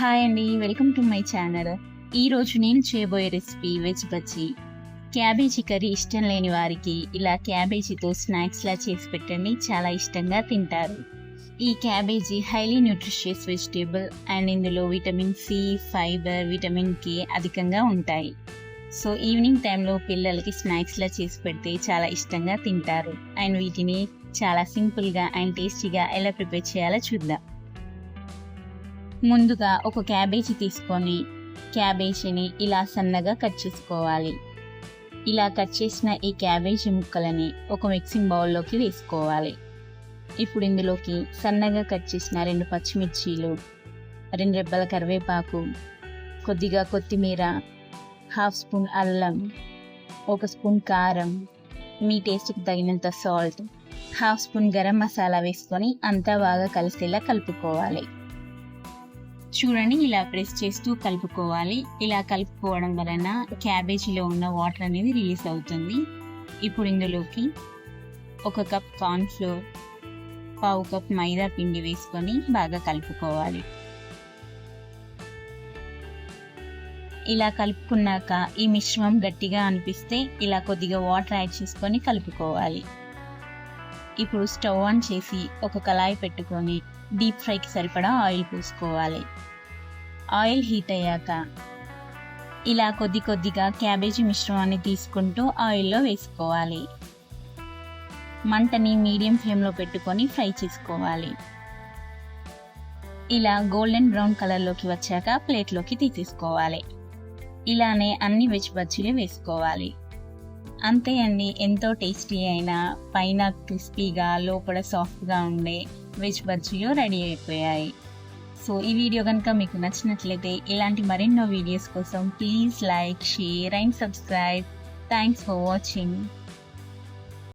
Hi అండి welcome to my channel ఈరోజు నేను చేయబోయే recipe veg bajji cabbage curry ఇష్టం లేని వారికి ఇలా క్యాబేజీతో స్నాక్స్లా చేసి పెట్టండి చాలా ఇష్టంగా తింటారు. ఈ cabbage highly nutritious vegetable and ఇందులో vitamin C fibre vitamin K అధికంగా ఉంటాయి. సో ఈవినింగ్ టైంలో పిల్లలకి స్నాక్స్లా చేసి పెడితే చాలా ఇష్టంగా తింటారు. అండ్ వీటిని చాలా సింపుల్గా అండ్ టేస్టీగా ఎలా ప్రిపేర్ చేయాలో చూద్దాం. ముందుగా ఒక క్యాబేజీ తీసుకొని క్యాబేజీని ఇలా సన్నగా కట్ చేసుకోవాలి. ఇలా కట్ చేసిన ఈ క్యాబేజీ ముక్కలని ఒక మిక్సింగ్ బౌల్లోకి వేసుకోవాలి. ఇప్పుడు ఇందులోకి సన్నగా కట్ చేసిన రెండు పచ్చిమిర్చీలు రెండు రెబ్బల కరివేపాకు కొద్దిగా కొత్తిమీర హాఫ్ స్పూన్ అల్లం ఒక స్పూన్ కారం మీ టేస్ట్కి తగినంత salt half spoon garam masala వేసుకొని అంతా బాగా కలిసేలా కలుపుకోవాలి. చూడండి ఇలా ప్రెస్ చేస్తూ కలుపుకోవాలి. ఇలా కలుపుకోవడం వలన క్యాబేజీలో ఉన్న వాటర్ అనేది రిలీజ్ అవుతుంది. ఇప్పుడు ఇందులోకి ఒక కప్ కార్న్ఫ్లోర్ పావు కప్ మైదా పిండి వేసుకొని బాగా కలుపుకోవాలి. ఇలా కలుపుకున్నాక ఈ మిశ్రమం గట్టిగా అనిపిస్తే ఇలా కొద్దిగా వాటర్ యాడ్ చేసుకొని కలుపుకోవాలి. ఇప్పుడు స్టవ్ ఆన్ చేసి ఒక కళాయి పెట్టుకొని డీప్ ఫ్రైకి సరిపడా ఆయిల్ పోసుకోవాలి. ఆయిల్ హీట్ అయ్యాక ఇలా కొద్ది కొద్దిగా క్యాబేజీ మిశ్రమాన్ని తీసుకుంటూ ఆయిల్లో వేసుకోవాలి. మంటని మీడియం ఫ్లేమ్లో పెట్టుకొని ఫ్రై చేసుకోవాలి. ఇలా గోల్డెన్ బ్రౌన్ కలర్లోకి వచ్చాక ప్లేట్లోకి తీసేసుకోవాలి. ఇలానే అన్ని వెజ్ బజ్జీలు వేసుకోవాలి. అంతే అండి. ఎంతో టేస్టీ అయిన పైన క్రిస్పీగా లోపల సాఫ్ట్గా ఉండే వెజ్ బజ్జీలు రెడీ అయిపోయాయి. సో ఈ వీడియో కనుక మీకు నచ్చినట్లయితే ఇలాంటి మరెన్నో వీడియోస్ కోసం please like share and subscribe. Thanks for watching.